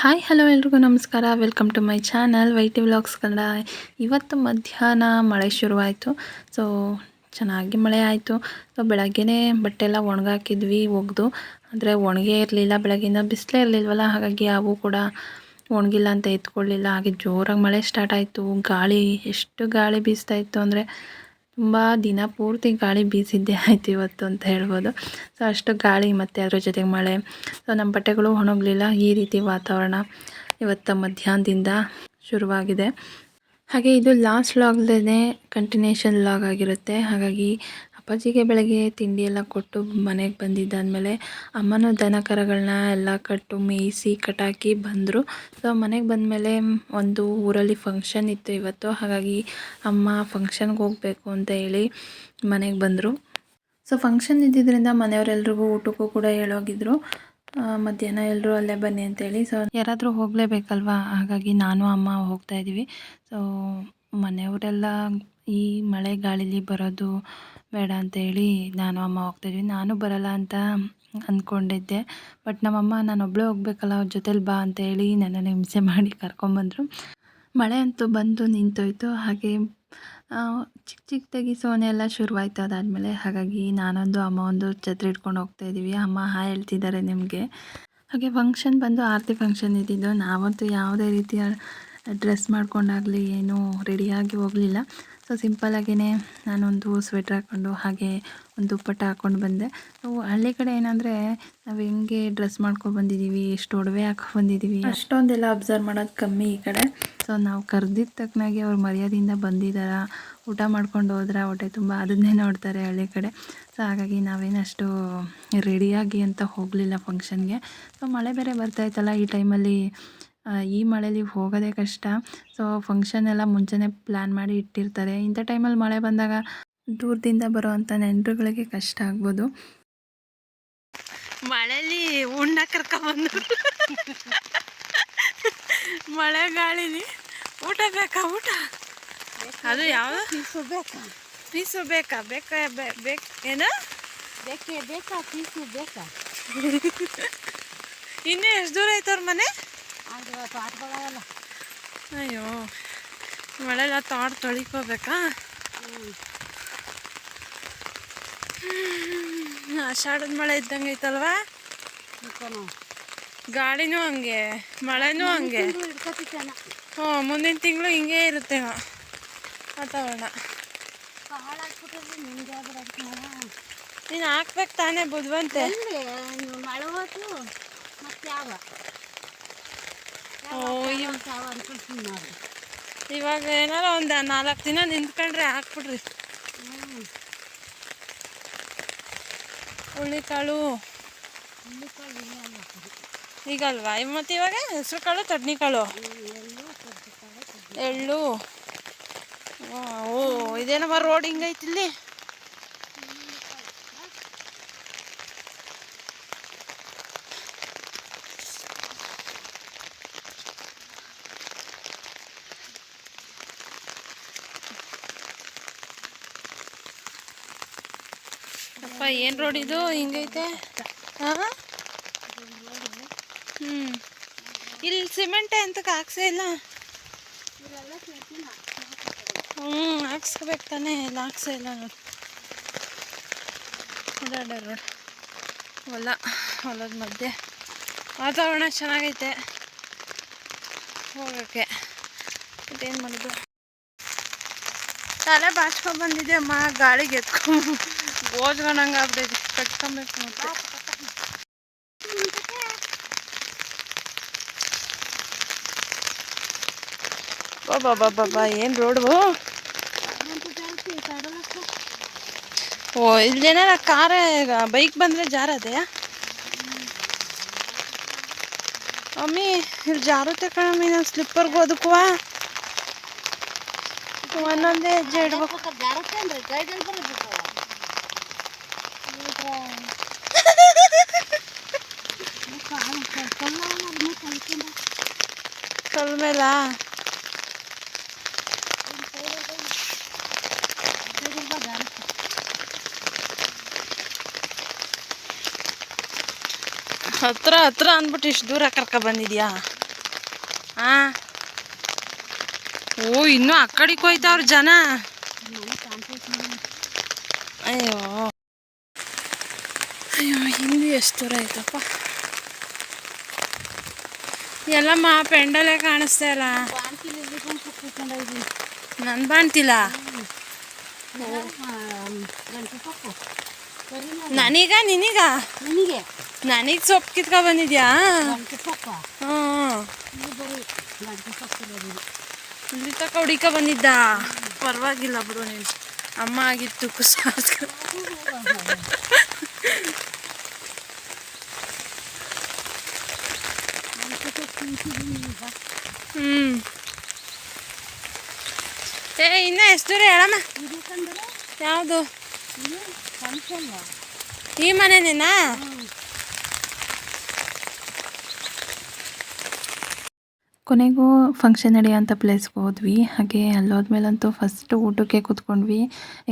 Hi, hello ಎಲ್ರಿಗೂ ನಮಸ್ಕಾರ. Welcome to my channel YT vlogs Kannada. ಇವತ್ತು ಮಧ್ಯಾಹ್ನ ಮಳೆ ಶುರುವಾಯಿತು. ಸೊ ಚೆನ್ನಾಗಿ ಮಳೆ ಆಯಿತು. ಸೊ ಬೆಳಗ್ಗೆನೇ ಬಟ್ಟೆ ಎಲ್ಲ ಒಣಗಾಕಿದ್ವಿ, ಒಗೆದು. ಅಂದರೆ ಒಣಗೇ ಇರಲಿಲ್ಲ. ಬೆಳಗ್ಗಿಂದ ಬಿಸಿಲೇ ಇರಲಿಲ್ವಲ್ಲ, ಹಾಗಾಗಿ ಅವು ಕೂಡ ಒಣಗಿಲ್ಲ ಅಂತ ಎತ್ಕೊಳ್ಳಿಲ್ಲ. ಹಾಗೆ ಜೋರಾಗಿ ಮಳೆ ಸ್ಟಾರ್ಟ್ ಆಯಿತು. ಗಾಳಿ, ಎಷ್ಟು ಗಾಳಿ ಬೀಸ್ತಾ ಇತ್ತು ಅಂದರೆ ತುಂಬ ದಿನ ಪೂರ್ತಿ ಗಾಳಿ ಬೀಸಿದ್ದೇ ಆಯ್ತು ಇವತ್ತು ಅಂತ ಹೇಳ್ಬೋದು. ಸೊ ಅಷ್ಟು ಗಾಳಿ ಮತ್ತು ಅದ್ರ ಜೊತೆಗೆ ಮಳೆ. ಸೊ ನಮ್ಮ ಬಟ್ಟೆಗಳು ಒಣಗಲಿಲ್ಲ. ಈ ರೀತಿ ವಾತಾವರಣ ಇವತ್ತು ಮಧ್ಯಾಹ್ನದಿಂದ ಶುರುವಾಗಿದೆ. ಹಾಗೆ ಇದು ಲಾಸ್ಟ್ ಲಾಗ್ದೇ ಕಂಟಿನ್ಯೂಷನ್ ಲಾಗ್ ಆಗಿರುತ್ತೆ. ಹಾಗಾಗಿ ಅಪ್ಪಾಜಿಗೆ ಬೆಳಗ್ಗೆ ತಿಂಡಿ ಎಲ್ಲ ಕೊಟ್ಟು ಮನೆಗೆ ಬಂದಿದ್ದಾದಮೇಲೆ ಅಮ್ಮನೂ ದನ ಕರಗಳನ್ನ ಎಲ್ಲ ಕಟ್ಟು, ಮೇಯಿಸಿ, ಕಟಾಕಿ ಬಂದರು. ಸೊ ಮನೆಗೆ ಬಂದಮೇಲೆ ಒಂದು ಊರಲ್ಲಿ ಫಂಕ್ಷನ್ ಇತ್ತು ಇವತ್ತು. ಹಾಗಾಗಿ ಅಮ್ಮ ಫಂಕ್ಷನ್ಗೆ ಹೋಗಬೇಕು ಅಂತ ಹೇಳಿ ಮನೆಗೆ ಬಂದರು. ಸೊ ಫಂಕ್ಷನ್ ಇದ್ದಿದ್ದರಿಂದ ಮನೆಯವರೆಲ್ರಿಗೂ ಊಟಕ್ಕೂ ಕೂಡ ಹೇಳೋಗಿದ್ರು. ಮಧ್ಯಾಹ್ನ ಎಲ್ಲರೂ ಅಲ್ಲೇ ಬನ್ನಿ ಅಂತೇಳಿ ಸೊ ಯಾರಾದರೂ ಹೋಗಲೇಬೇಕಲ್ವಾ? ಹಾಗಾಗಿ ನಾನು, ಅಮ್ಮ ಹೋಗ್ತಾ ಇದ್ದೀವಿ ಸೊ ಮನೆಯವರೆಲ್ಲ ಈ ಮಳೆ ಗಾಳಿಲಿ ಬರೋದು ಬೇಡ ಅಂತೇಳಿ ನಾನು ಅಮ್ಮ ಹೋಗ್ತಾಯಿದ್ವಿ ನಾನು ಬರಲ್ಲ ಅಂತ ಅಂದ್ಕೊಂಡಿದ್ದೆ. ಬಟ್ ನಮ್ಮಮ್ಮ, ನಾನು ಒಬ್ಬಳೇ ಹೋಗ್ಬೇಕಲ್ಲ, ಅವ್ರ ಜೊತೇಲಿ ಬಾ ಅಂತೇಳಿ ನನ್ನನ್ನು ಹಿಂಸೆ ಮಾಡಿ ಕರ್ಕೊಂಬಂದರು. ಮಳೆ ಅಂತೂ ಬಂದು ನಿಂತೋಯ್ತು. ಹಾಗೆ ಚಿಕ್ಕ ಚಿಕ್ಕದಾಗಿ ಸೋನೆ ಎಲ್ಲ ಶುರುವಾಯ್ತು ಅದಾದಮೇಲೆ. ಹಾಗಾಗಿ ನಾನೊಂದು, ಅಮ್ಮ ಒಂದು ಛತ್ರಿ ಇಟ್ಕೊಂಡು ಹೋಗ್ತಾಯಿದ್ದೀವಿ ಅಮ್ಮ ಹಾ ಹೇಳ್ತಿದ್ದಾರೆ ನಿಮಗೆ. ಹಾಗೆ ಫಂಕ್ಷನ್ ಬಂದು ಆರತಿ ಫಂಕ್ಷನ್ ಇದ್ದಿದ್ದು. ನಾವಂತೂ ಯಾವುದೇ ರೀತಿಯ ಡ್ರೆಸ್ ಮಾಡ್ಕೊಂಡಾಗಲಿ ಏನೂ ರೆಡಿಯಾಗಿ ಹೋಗಲಿಲ್ಲ. ಸೊ ಸಿಂಪಲ್ಲಾಗಿಯೇ ನಾನೊಂದು ಸ್ವೆಟ್ರ್ ಹಾಕ್ಕೊಂಡು ಹಾಗೆ ಒಂದು ದುಪ್ಪಟ್ಟ ಹಾಕ್ಕೊಂಡು ಬಂದೆ. ಸೊ ಹಳ್ಳಿ ಕಡೆ ಏನಂದರೆ ನಾವು ಹೆಂಗೆ ಡ್ರೆಸ್ ಮಾಡ್ಕೊಂಡು ಬಂದಿದ್ದೀವಿ ಎಷ್ಟು ಒಡವೆ ಹಾಕೊ ಬಂದಿದ್ದೀವಿ ಅಷ್ಟೊಂದೆಲ್ಲ ಅಬ್ಸರ್ವ್ ಮಾಡೋದು ಕಮ್ಮಿ ಈ ಕಡೆ. ಸೊ ನಾವು ಕರೆದಿದ್ದ ತಕ್ಕನಾಗೆ ಅವ್ರು ಮರ್ಯಾದೆಯಿಂದ ಬಂದಿದ್ದಾರ ಊಟ ಮಾಡ್ಕೊಂಡು ಹೋದ್ರೆ ಹೊಟ್ಟೆ ತುಂಬ ಅದನ್ನೇ ನೋಡ್ತಾರೆ ಹಳ್ಳಿ ಕಡೆ. ಸೊ ಹಾಗಾಗಿ ನಾವೇನಷ್ಟು ರೆಡಿಯಾಗಿ ಅಂತ ಹೋಗಲಿಲ್ಲ ಫಂಕ್ಷನ್ಗೆ ಸೊ ಮಳೆ ಬೇರೆ ಬರ್ತಾಯಿತ್ತಲ್ಲ ಈ ಟೈಮಲ್ಲಿ ಈ ಮಳೆಯಲ್ಲಿ ಹೋಗೋದೇ ಕಷ್ಟ. ಸೊ ಫಂಕ್ಷನ್ ಎಲ್ಲ ಮುಂಚೆನೇ ಪ್ಲ್ಯಾನ್ ಮಾಡಿ ಇಟ್ಟಿರ್ತಾರೆ. ಇಂಥ ಟೈಮಲ್ಲಿ ಮಳೆ ಬಂದಾಗ ದೂರದಿಂದ ಬರೋವಂಥ ನೆಂಟರುಗಳಿಗೆ ಕಷ್ಟ ಆಗ್ಬೋದು. ಮಳೆಲಿ ಉಣ್ಣ ಕರ್ಕೊಬಂದು ಮಳೆ ಗಾಳಿಲಿ ಊಟ ಬೇಕಾ ಊಟ? ಅದು ಯಾವುದು? ಪೀಸು ಬೇಕಾ? ಪೀಸು ಬೇಕಾ? ಬೇಕಾ ಬೇಕು ಏನು? ಬೇಕೇ ಬೇಕಾ ಪೀಸು ಬೇಕಾ? ಇನ್ನೂ ಎಷ್ಟು ದೂರ ಐತವ್ರ ಮನೆ? ಅಯ್ಯೋ ಮಳೆಲ್ಲ ತಾಟ್ ತೊಳಿಕೋಬೇಕಾ? ಆಷಾಢದ ಮಳೆ ಇದ್ದಂಗೆ ಐತಲ್ವಾ? ಗಾಳಿನೂ ಹಂಗೆ ಮಳೆನೂ ಹಂಗೆ. ಹ್ಞೂ ಮುಂದಿನ ತಿಂಗಳು ಹಿಂಗೆ ಇರುತ್ತೆ ವಾತಾವರಣ. ನೀನು ಹಾಕ್ಬೇಕು ತಾನೇ ಬುದ್ವಂತೆ ಎಲ್ಲಿ ಮಳೆ ಹೋತು ಮತ್ತೆ ಯಾವ ಓ ಇವ್ ಯಾವ ಅನ್ಕೊಳ್ತೀನಿ ನಾವು ಇವಾಗ ಏನಾರ ಒಂದು ನಾಲ್ಕು ದಿನ ನಿಂತ್ಕೊಂಡ್ರೆ ಹಾಕ್ಬಿಡ್ರಿ. ಇಲ್ಲ ಈಗಲ್ವಾ ಮತ್ತು ಇವಾಗ ಹೆಸರು ಕಾಳು ತಡ್ನಿ ಕಾಳು ಎಳ್ಳು. ಓ, ಇದೇನಮ್ಮ ರೋಡ್ ಹಿಂಗೈತಿ ಅಪ್ಪ, ಏನು ರೋಡ್ ಇದು? ಹಿಂಗೈತೆ? ಹಾಂ ಹ್ಞೂ ಇಲ್ಲಿ ಸಿಮೆಂಟೆ ಅಂತಕ್ಕೆ ಹಾಕ್ಸೇ ಇಲ್ಲ. ಹ್ಞೂ ಹಾಕ್ಸ್ಕೋಬೇಕು ತಾನೇ. ಇಲ್ಲ, ಹಾಕ್ಸೇ ಇಲ್ಲ ನೋಡಿ ಓಡಾಡ ರೋಡ್ ಹೊಲ, ಹೊಲದ ಮಧ್ಯೆ. ವಾತಾವರಣ ಚೆನ್ನಾಗೈತೆ. ಹೋಗೋಕ್ಕೆ. ಏನು ಮಾಡೋದು? ತಲೆ ಬಾಚ್ಕೊಂಡ್ ಬಂದಿದೆ ಅಮ್ಮ ಗಾಳಿಗೆ ಎತ್ಕೊಂಡು ಗೋಜ್ಕೊಂಡಂಗೆ ಆಗ್ಬಿಟ್ಟಿದೆ ಕಟ್ಕೊಬೇಕು ಮತ್ತೆ. ಬಾಬಾ ಏನು ರೋಡು ಓ ಇಲ್ಲೇನಾರ ಕಾರ ಬೈಕ್ ಬಂದರೆ ಜಾರದೆ ಮಮ್ಮಿ ಇಲ್ಲಿ ಜಾರುತ್ತೆ ಕಣಮ್ಮಿ ನಾನು ಸ್ಲಿಪ್ಪರ್ಗೆ ಹೋದಕ್ಕೂ ಒಂದೊಂದೇ ಹೆಜ್ಜೆ ಇಡ್ಬೇಕು ಜಾರತ್ತೆ ಅಂದ್ರೆ ಗೈಡಲ್ಲಿ ಬರಬೇಕು ಹತ್ರ ಹತ್ರ ಅಂದ್ಬಿಟ್ಟು ಇಷ್ಟು ದೂರ ಕರ್ಕ ಬಂದಿದ್ಯಾ? ಆ? ಓ, ಇನ್ನೂ ಆ ಕಡೆಗೆ ಹೋಯ್ತಾವ್ರ ಜನ. ಅಯ್ಯೋ. ಎಷ್ಟು ದೂರ ಎಲ್ಲಮ್ಮ ಪೆಂಡಲೇ ಕಾಣಿಸ್ತಾ ಇಲ್ಲ. ನನ್ ಬಾಣ್ತಿಲ್ಲ ನನೀಗ, ನಿನೀಗ? ನಿನಗೆ ಸೊಪ್ಪು ಕಿತ್ಕೊ ಬಂದಿದ್ಯಾ? ಹ್ಞೂ ಇಲ್ಲಿ ತಕ ಹುಡಿಕ ಬಂದಿದ್ದ? ಪರವಾಗಿಲ್ಲ ಬಿಡು ನೀನು. ಅಮ್ಮ ಆಗಿತ್ತು ಕುಸ ಹ್ಞೂ ಏ ಇನ್ನ ಎಷ್ಟು ರೀ ಹೇಳಮ್ಮ? ಯಾವುದು? ಈ ಮನೆನೇನಾ? ಕೊನೆಗೂ ಫಂಕ್ಷನ್ ನಡೆಯುವಂಥ ಪ್ಲೇಸ್ಗೆ ಹೋದ್ವಿ. ಹಾಗೆ ಅಲ್ಲೋದ್ಮೇಲಂತೂ ಫಸ್ಟ್ ಊಟಕ್ಕೆ ಕೂತ್ಕೊಂಡ್ವಿ.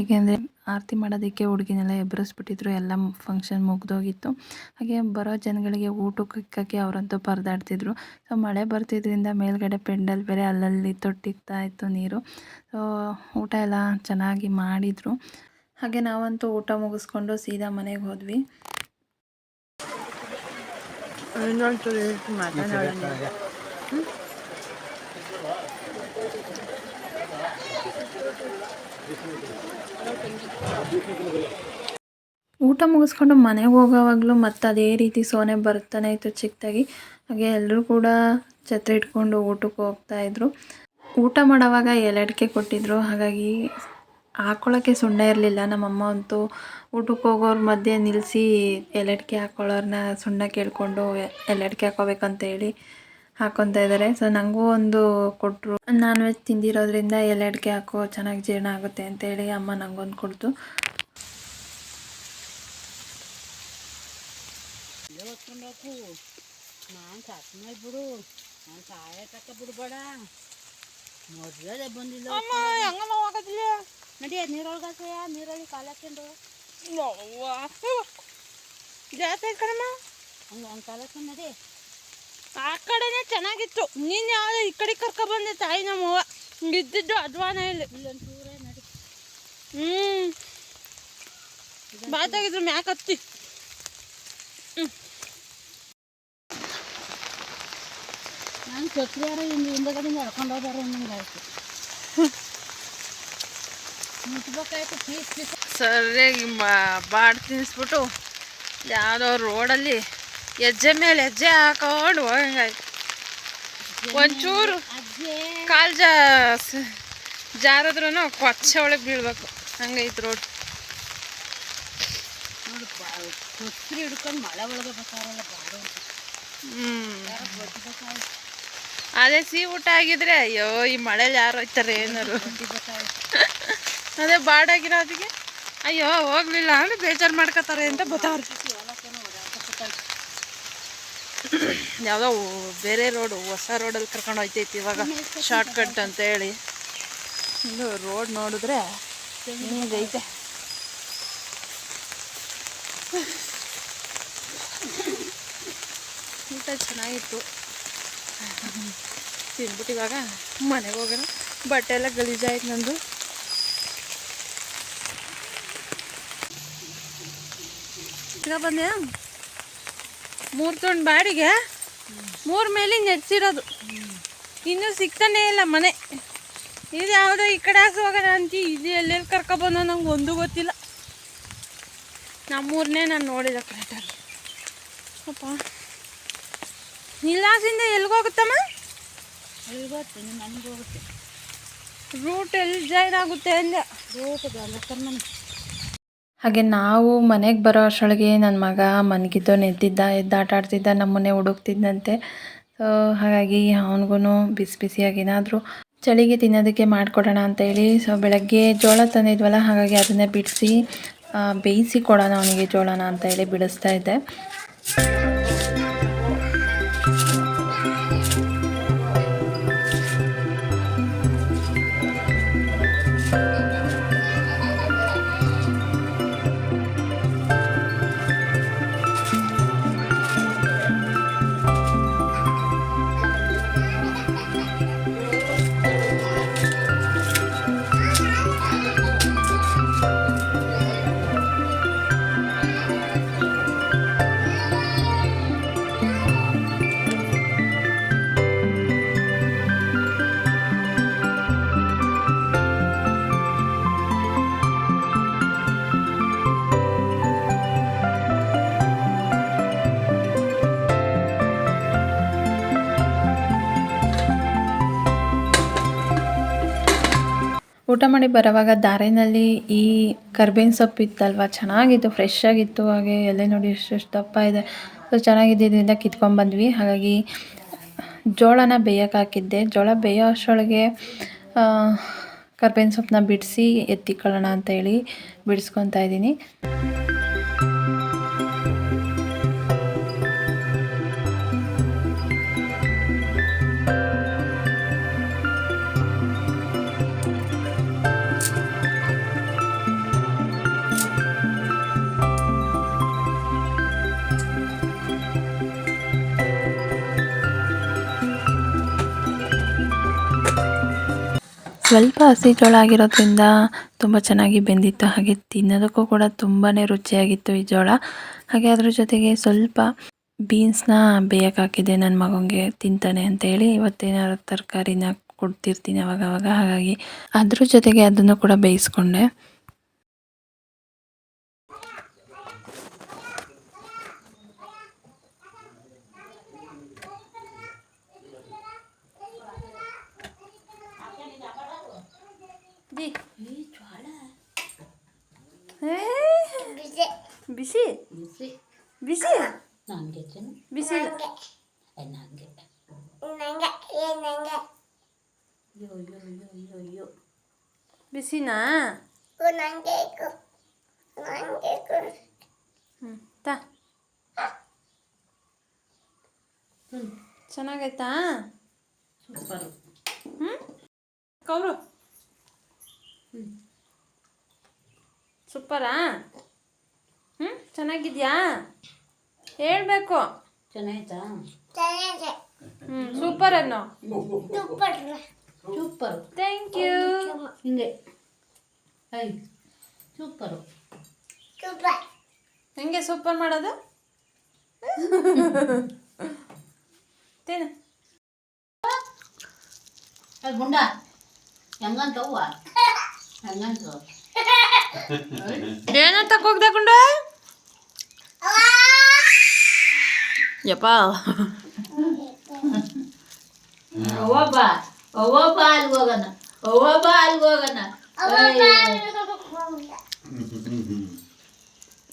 ಏಕೆಂದರೆ ಆರತಿ ಮಾಡೋದಕ್ಕೆ ಹುಡುಗಿನೆಲ್ಲ ಎಬ್ಬರಿಸ್ಬಿಟ್ಟಿದ್ರು ಎಲ್ಲ ಫಂಕ್ಷನ್ ಮುಗ್ದೋಗಿತ್ತು. ಹಾಗೆ ಬರೋ ಜನಗಳಿಗೆ ಊಟಕ್ಕೆ ಇಕ್ಕಕ್ಕೆ ಅವರಂತೂ ಪರದಾಡ್ತಿದ್ರು. ಸೊ ಮಳೆ ಬರ್ತಿದ್ರಿಂದ ಮೇಲ್ಗಡೆ ಪೆಂಡಲ್ ಬೇರೆ ಅಲ್ಲಲ್ಲಿ ತೊಟ್ಟಿಗ್ತಾ ಇತ್ತು ನೀರು. ಸೊ ಊಟ ಎಲ್ಲ ಚೆನ್ನಾಗಿ ಮಾಡಿದರು. ಹಾಗೆ ನಾವಂತೂ ಊಟ ಮುಗಿಸ್ಕೊಂಡು ಸೀದಾ ಮನೆಗೆ ಹೋದ್ವಿ. ಊಟ ಮುಗಿಸ್ಕೊಂಡು ಮನೆಗೆ ಹೋಗೋವಾಗಲೂ ಮತ್ತೆ ಅದೇ ರೀತಿ ಸೋನೆ ಬರ್ತಾನೆ ಇತ್ತು ಚಿಕ್ಕದಾಗಿ. ಹಾಗೆ ಎಲ್ಲರೂ ಕೂಡ ಛತ್ರಿ ಇಟ್ಕೊಂಡು ಊಟಕ್ಕೆ ಹೋಗ್ತಾಯಿದ್ರು ಊಟ ಮಾಡೋವಾಗ ಎಲಡಿಕೆ ಕೊಟ್ಟಿದ್ರು. ಹಾಗಾಗಿ ಹಾಕೊಳ್ಳೋಕ್ಕೆ ಸುಣ್ಣ ಇರಲಿಲ್ಲ. ನಮ್ಮಮ್ಮ ಅಂತೂ ಊಟಕ್ಕೆ ಹೋಗೋರ ಮಧ್ಯೆ ನಿಲ್ಲಿಸಿ ಎಲಡಿಕೆ ಹಾಕೊಳ್ಳೋರನ್ನ ಸುಣ್ಣ ಕೇಳಿಕೊಂಡು ಎಲೆಡಿಕೆ ಹಾಕೋಬೇಕಂತ ಹೇಳಿ ಹಾಕ್ಕೊತಾ ಇದ್ದಾರೆ ಸೊ ನನಗೂ ಒಂದು ಕೊಟ್ಟರು ನಾನ್ ವೆಜ್ ತಿಂದಿರೋದ್ರಿಂದ ಎಲೆಡಿಕೆ ಹಾಕೋ ಚೆನ್ನಾಗಿ ಜೀರ್ಣ ಆಗುತ್ತೆ ಅಂತೇಳಿ ಅಮ್ಮ ನನಗೊಂದು ಕೊಡ್ತು. ನಾನು ಸಾತ್ಮೆ ಬಿಡು. ನಾನು ಸಾಯ ತಕ್ಕ ಬಿಡ್ಬೇಡ. ಮೊದಲೇ ಬಂದಿಲ್ಲ. ಅಮ್ಮ ಹೆಂಗಮ್ಮ ಹೋಗೋದಿಲ್ಲ? ನಡಿ ನೀರೊಳಗಾಸೆಯ ನೀರಲ್ಲಿ ಕಾಲಕ್ಕೊಂಡು ಜಾಸ್ತಿ ಕಣಮ್ಮ. ಹಂಗೆ ಹಂಗೆ ಕಾಲಕ್ಕೆ ನಡಿ. ಆ ಕಡೆನೇ ಚೆನ್ನಾಗಿತ್ತು. ನೀನು ಯಾವ್ದು ಈ ಕಡೆ ಕರ್ಕೊಬಂದೆ ತಾಯಿ ನಮ್ಮವ್ವ. ಇದ್ದಿದ್ದು ಅದ್ವಾನ ಇಲ್ಲಿ. ಹ್ಮ್. ಬಾತಾಗಿದ್ರು ಮ್ಯಾಕ್ ಹತ್ತಿ. ನಾನು ಛತ್ರಿಯಾರ ಹಿಂದೆ ಹಿಂದಗಡೆಯಿಂದ ಎಳ್ಕೊಂಡು ಹೋದಾರ ನಂಗೆ ಆಯಿತು. ಮುಟ್ಬೇಕಾಯ್ತು ಪೀಸ್ ಪೀಸ್ ಸರಿಯಾಗಿ ಬಾಡ್ ತಿನ್ನಿಸ್ಬಿಟ್ಟು ಯಾವುದೋ ರೋಡಲ್ಲಿ ಹೆಜ್ಜೆ ಮೇಲೆ ಹೆಜ್ಜೆ ಹಾಕೊಂಡು ಹೋಗಂಗಾಯ್ತು ಒಂಚೂರು ಕಾಲು ಜಾ ಜಾರದ್ರೂ ಕೊಚ್ಚೆ ಒಳಗೆ ಬೀಳ್ಬೇಕು. ಹಂಗೈತೆ ರೋಡ್ ಅದೇ ಸಿಹಿ ಊಟ ಆಗಿದ್ರೆ ಅಯ್ಯೋ, ಈ ಮಳೇಲಿ ಯಾರು ಹೋಯ್ತಾರೆ ಏನಾರು. ಅದೇ ಬಾಡಾಗಿರೋದಿಗೆ, ಅಯ್ಯೋ, ಹೋಗ್ಲಿಲ್ಲ ಅಂದ್ರೆ ಬೇಜಾರು ಮಾಡ್ಕೋತಾರೆ ಅಂತ ಬತ್ತವ್ರೆ ಯಾವುದೋ ಬೇರೆ ರೋಡು, ಹೊಸ ರೋಡಲ್ಲಿ ಕರ್ಕೊಂಡು ಹೋಯ್ತೈತಿ ಇವಾಗ ಶಾರ್ಟ್ ಕಟ್ ಅಂತ ಹೇಳಿ. ಇದು ರೋಡ್ ನೋಡಿದ್ರೆ ಹಿಂಗೈತೆ ಊಟ ಚೆನ್ನಾಗಿತ್ತು. ತಿಂದ್ಬಿಟ್ಟು ಇವಾಗ ಮನೆಗೆ ಹೋಗೋಣ. ಬಟ್ಟೆ ಎಲ್ಲ ಗಲೀಜಾಯ್ತು ನಂದು. ಈಗ ಬಂದ್ಯಾ? ಮೂರು ತೊಂಡು ಬಾಡಿಗೆ? ಮೂರು ಮೇಲೆ ನೆಡ್ಸಿರೋದು. ಇನ್ನೂ ಸಿಗ್ತಾನೆ ಇಲ್ಲ ಮನೆ. ಇದು ಯಾವುದೋ ಈ ಕಡೆ ಹಾಕಿ ಹೋಗೋಣ ಅಂತಿ ಇದು ಎಲ್ಲೆಲ್ಲಿ ಕರ್ಕೊಬಂದೋ ನಂಗೆ ಒಂದು ಗೊತ್ತಿಲ್ಲ. ನಮ್ಮೂರನ್ನೇ ನಾನು ನೋಡಿದ ಕರೆಕ್ಟಾಗಿ ಅಪ್ಪ. ನಿಲ್ಲಾಸಿಂದ ಎಲ್ಗೋಗುತ್ತಮ್ಮ ಎಲ್ಗೋಗುತ್ತೆ ನಿಮ್ಮ ಮನೆಗೆ ಹೋಗುತ್ತೆ. ರೂಟ್ ಎಲ್ಲಿ ಜಾಯ್ನ್ ಆಗುತ್ತೆ ಅಂದೆ. ರೂಟ್ ಹಾಗೆ ನಾವು ಮನೆಗೆ ಬರೋ ಅಷ್ಟರೊಳಗೆ ನನ್ನ ಮಗ ಮನಗಿದ್ದು ನೆದ್ದಿದ್ದ ಎದ್ದು ಆಟ ಆಡ್ತಿದ್ದ ನಮ್ಮನ್ನೇ ಹುಡುಕ್ತಿದ್ದಂತೆ ಸೊ ಹಾಗಾಗಿ ಅವನಿಗೂ ಬಿಸಿ ಬಿಸಿಯಾಗಿ ಏನಾದರೂ ಚಳಿಗೆ ತಿನ್ನೋದಕ್ಕೆ ಮಾಡಿಕೊಡೋಣ ಅಂತೇಳಿ ಸೊ ಬೆಳಗ್ಗೆ ಜೋಳ ತಂದಿದ್ವಲ್ಲ, ಹಾಗಾಗಿ ಅದನ್ನೇ ಬಿಡಿಸಿ ಬೇಯಿಸಿ ಕೊಡೋಣ ಅವನಿಗೆ ಜೋಳನ ಅಂತ ಹೇಳಿ ಬಿಡಿಸ್ತಾ ಇದ್ದೆ. ಊಟ ಮಾಡಿ ಬರೋವಾಗ ದಾರಿನಲ್ಲಿ ಈ ಕರ್ಬೇವಿನ ಸೊಪ್ಪು ಇತ್ತಲ್ವ? ಚೆನ್ನಾಗಿತ್ತು ಫ್ರೆಶ್ ಆಗಿತ್ತು, ಹಾಗೆ ಎಲೆ ನೋಡಿ ಎಷ್ಟೆಷ್ಟು ದಪ್ಪ ಇದೆ. ಸೊ ಚೆನ್ನಾಗಿದ್ದರಿಂದ ಕಿತ್ಕೊಂಡ್ಬಂದ್ವಿ ಹಾಗಾಗಿ ಜೋಳನ ಬೇಯಕ್ಕೆ ಹಾಕಿದ್ದೆ. ಜೋಳ ಬೇಯೋ ಅಷ್ಟರೊಳಗೆ ಕರ್ಬೇವಿನ ಸೊಪ್ಪನ್ನ ಬಿಡಿಸಿ ಎತ್ತಿಕೊಳ್ಳೋಣ ಅಂತ ಹೇಳಿ ಬಿಡಿಸ್ಕೊತಾ ಇದ್ದೀನಿ. ಸ್ವಲ್ಪ ಹಸಿ ಜೋಳ ಆಗಿರೋದ್ರಿಂದ ತುಂಬ ಚೆನ್ನಾಗಿ ಬೆಂದಿತ್ತು. ಹಾಗೆ ತಿನ್ನೋದಕ್ಕೂ ಕೂಡ ತುಂಬಾ ರುಚಿಯಾಗಿತ್ತು ಈ ಜೋಳ. ಹಾಗೆ ಅದ್ರ ಜೊತೆಗೆ ಸ್ವಲ್ಪ ಬೀನ್ಸ್ನ ಬೇಯಕ್ಕೆ ಹಾಕಿದ್ದೆ ನನ್ನ ಮಗನಿಗೆ ತಿಂತಾನೆ ಅಂತೇಳಿ ಇವತ್ತೇನಾದ್ರು ತರಕಾರಿನ ಕೊಡ್ತಿರ್ತೀನಿ ಅವಾಗ ಅವಾಗ ಹಾಗಾಗಿ ಅದ್ರ ಜೊತೆಗೆ ಅದನ್ನು ಕೂಡ ಬೇಯಿಸ್ಕೊಂಡೆ. ಬಿಸಿ. ಬಿಸಿ? ಬಿಸಿ. ನನಗೆ ಬಿಸಿ ನನಗೆ ಅಯ್ಯೋ ಅಯ್ಯೋ ಅಯ್ಯೋ ಅಯ್ಯೋ ಅಯ್ಯೋ. ಬಿಸಿನಾ? ಹ್ಞೂ ತಾ. ಚೆನ್ನಾಗೈತಾ? ಸೂಪರು. ಹ್ಞೂ ಕೌರು. ಸೂಪರಾ? ಹ್ಞೂ ಚೆನ್ನಾಗಿದ್ಯಾ? ಹೇಳ್ಬೇಕು. ಚೆನ್ನಾಯ್ತಾ ಹ್ಞೂ ಸೂಪರ್ ಅನ್ನೋ. ಸೂಪರ್. ಥ್ಯಾಂಕ್ ಯು ಹಿಂಗೆ. ಐ ಸೂಪರು. ಹೆಂಗೆ ಸೂಪರ್ ಮಾಡೋದು? ತಿನ್ನು. ಗುಂಡ. ಹೆಂಗಂತವ್ವ? ಹೆಂಗಂತ ಏನಂತ ತಕ್ಕೋಗ್ದೆ ಗುಂಡ? ಯಪ್ಪ. ಹೋಗೋಣ ಹೋಗೋಣ.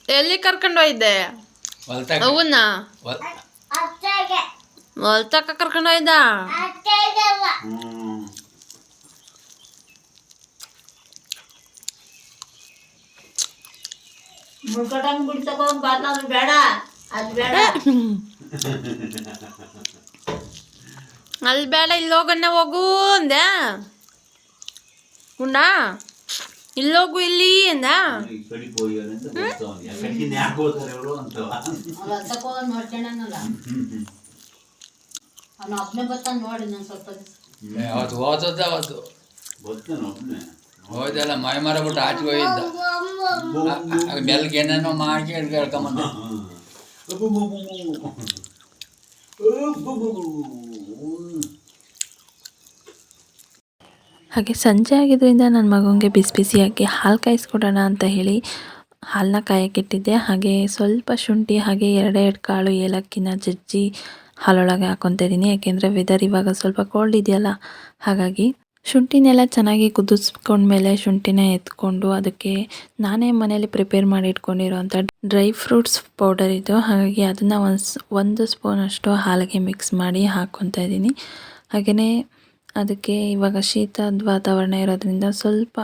ಎಲ್ಲಿ ಕರ್ಕೊಂಡು ಹೋಯ್ದೆ? ಅವನ್ನ? ಹೊಲ್ ಹೊಲ್ತಕ್ಕ ಕರ್ಕೊಂಡು ಹೋಯ್ದ? ಬೇಡ ಅದು ಬೇಡ. ಅಲ್ಲಿ ಬೇಡ ಇಲ್ಲಿ ಹೋಗನ್ನ ಹೋಗು ಅಂದ. ಗುಂಡ ಇಲ್ಲೋಗು ಇಲ್ಲಿ ಅಂದ. ಅವ್ನು ಒಬ್ಬನೇ ಬರ್ತಾನೆ ನೋಡಿ ನಾನು ಸ್ವಲ್ಪ. ಅವತ್ತು ಗೊತ್ತೇನು ಒಬ್ಬನೇ ಹೋದೆಲ್ಲ ಮೈ ಮರ ಬಿಟ್ಟು ಆಚೆಗೆ ಹೋಗಿದ್ದ ಮೆಲ್ಗೆ ಏನೇನೋ ಮಾಡಿ ಹೇಳ್ಕೊಂಬಂದ ಹಾಗೆ ಸಂಜೆ ಆಗಿದ್ದರಿಂದ ನನ್ನ ಮಗನಿಗೆ ಬಿಸಿ ಬಿಸಿಯಾಗಿ ಹಾಲು ಕಾಯಿಸ್ಕೊಡೋಣ ಅಂತ ಹೇಳಿ ಹಾಲನ್ನ ಕಾಯಕ್ಕಿಟ್ಟಿದ್ದೆ. ಹಾಗೆ ಸ್ವಲ್ಪ ಶುಂಠಿ ಹಾಗೆ ಎರಡೆರಡು ಕಾಳು ಏಲಕ್ಕಿನ ಜಜ್ಜಿ ಹಾಲೊಳಗೆ ಹಾಕ್ಕೊತಾ ಇದ್ದೀನಿ ಯಾಕೆಂದರೆ ವೆದರ್ ಇವಾಗ ಸ್ವಲ್ಪ ಕೋಲ್ಡ್ ಇದೆಯಲ್ಲ ಹಾಗಾಗಿ ಶುಂಠಿನೆಲ್ಲ ಚೆನ್ನಾಗಿ ಕುದಿಸ್ಕೊಂಡ್ಮೇಲೆ ಶುಂಠಿನ ಎತ್ಕೊಂಡು ಅದಕ್ಕೆ ನಾನೇ ಮನೇಲಿ ಪ್ರಿಪೇರ್ ಮಾಡಿ ಇಟ್ಕೊಂಡಿರೋಂಥ ಡ್ರೈ ಫ್ರೂಟ್ಸ್ ಪೌಡರ್ ಇದು. ಹಾಗಾಗಿ ಅದನ್ನು ಒಂದು ಒಂದು ಸ್ಪೂನಷ್ಟು ಹಾಲಿಗೆ ಮಿಕ್ಸ್ ಮಾಡಿ ಹಾಕ್ಕೊತಾ ಇದ್ದೀನಿ. ಹಾಗೆಯೇ ಅದಕ್ಕೆ ಇವಾಗ ಶೀತದ ವಾತಾವರಣ ಇರೋದ್ರಿಂದ ಸ್ವಲ್ಪ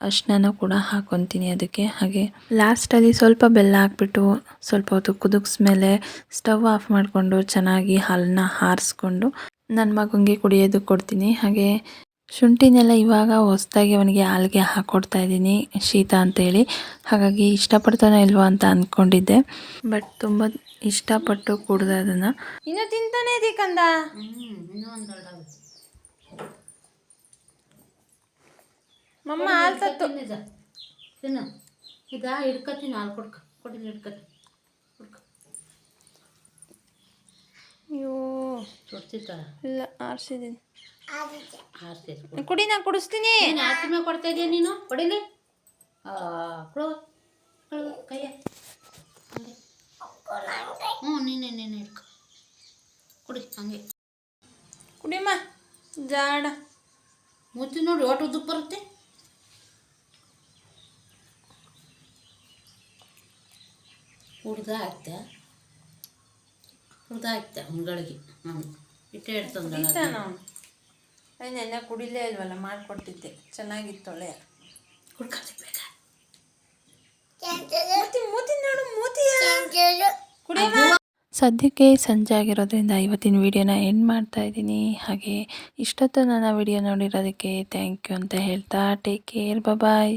ಅರಿಶಿನ ಕೂಡ ಹಾಕ್ಕೊತೀನಿ ಅದಕ್ಕೆ. ಹಾಗೆ ಲಾಸ್ಟಲ್ಲಿ ಸ್ವಲ್ಪ ಬೆಲ್ಲ ಹಾಕ್ಬಿಟ್ಟು ಸ್ವಲ್ಪ ಹೊತ್ತು ಕುದಿಸ್ಮೇಲೆ ಸ್ಟವ್ ಆಫ್ ಮಾಡಿಕೊಂಡು ಚೆನ್ನಾಗಿ ಹಾಲನ್ನ ಹಾರಿಸ್ಕೊಂಡು ನನ್ನ ಮಗನಿಗೆ ಕುಡಿಯೋದು ಕೊಡ್ತೀನಿ. ಹಾಗೆ ಶುಂಠಿನೆಲ್ಲ ಇವಾಗ ಹೊಸ್ದಾಗಿ ಅವನಿಗೆ ಹಾಲಿಗೆ ಹಾಕ್ಕೊಡ್ತಾ ಇದ್ದೀನಿ ಶೀತ ಅಂತೇಳಿ. ಹಾಗಾಗಿ ಇಷ್ಟಪಡ್ತಾನೋ ಇಲ್ವೋ ಅಂತ ಅಂದ್ಕೊಂಡಿದ್ದೆ ಬಟ್ ತುಂಬ ಇಷ್ಟಪಟ್ಟು ಕುಡ್ದ ಅದನ್ನು. ಇನ್ನು ತಿಂತಾನೆ ಇದೆ ಕಂದ? ಮಮ್ಮ ಹಾಲು ಸತ್ತು. ಈಗ ಹಿಡ್ಕತ್ತೀನಿ ಹಾಲು ಕೊಡ್ಕ ಕೊಡಿ ಹಿಡ್ಕತಿ ಅಯ್ಯೋ. ಇಲ್ಲ ಆರಿಸಿದ್ದೀನಿ ಕುಡಿ. ನಾನು ಕುಡಿಸ್ತೀನಿ. ಏನು ಆಚೆ ಕೊಡ್ತಾ ಇದೀಯ ನೀನು? ಕೊಡಿಲಿ. ಕೊಡು ಕೊಡು ಕೈಯ ಹಂಗೆ ಹ್ಞೂ ನೀನೆ ನೀನೆ ಹಿಡ್ಕೊ ಕುಡಿ ಹಂಗೆ. ಕುಡಿಮ್ಮ ಜಾಡ. ಮೂತಿ ನೋಡಿ ಒಟ್ಟು ಉದ್ದಕ್ಕೆ ಬರುತ್ತೆ. ಕುಡ್ದ ಹಾಕ್ತೆ ಕುಡ್ದ ಹುಣ್ಗಳಿಗೆ ನಾನು ಇಟ್ಟೆ ನೆನ್ನೆ ಕುಡಿಲೇ ಇಲ್ವಲ್ಲ ಮಾಡಿಕೊಟ್ಟಿದ್ದೆ ಚೆನ್ನಾಗಿತ್ತು ಒಳ್ಳೆಯ ಸದ್ಯಕ್ಕೆ ಸಂಜೆ ಆಗಿರೋದ್ರಿಂದ ಇವತ್ತಿನ ವಿಡಿಯೋನ ಎಂಡ್ ಮಾಡ್ತಾ ಇದ್ದೀನಿ. ಹಾಗೆ ಇಷ್ಟೊತ್ತು ನನ್ನ ವಿಡಿಯೋ ನೋಡಿರೋದಕ್ಕೆ ಥ್ಯಾಂಕ್ ಯು ಅಂತ ಹೇಳ್ತಾ ಟೇಕ್ ಕೇರ್ ಬಾಯ್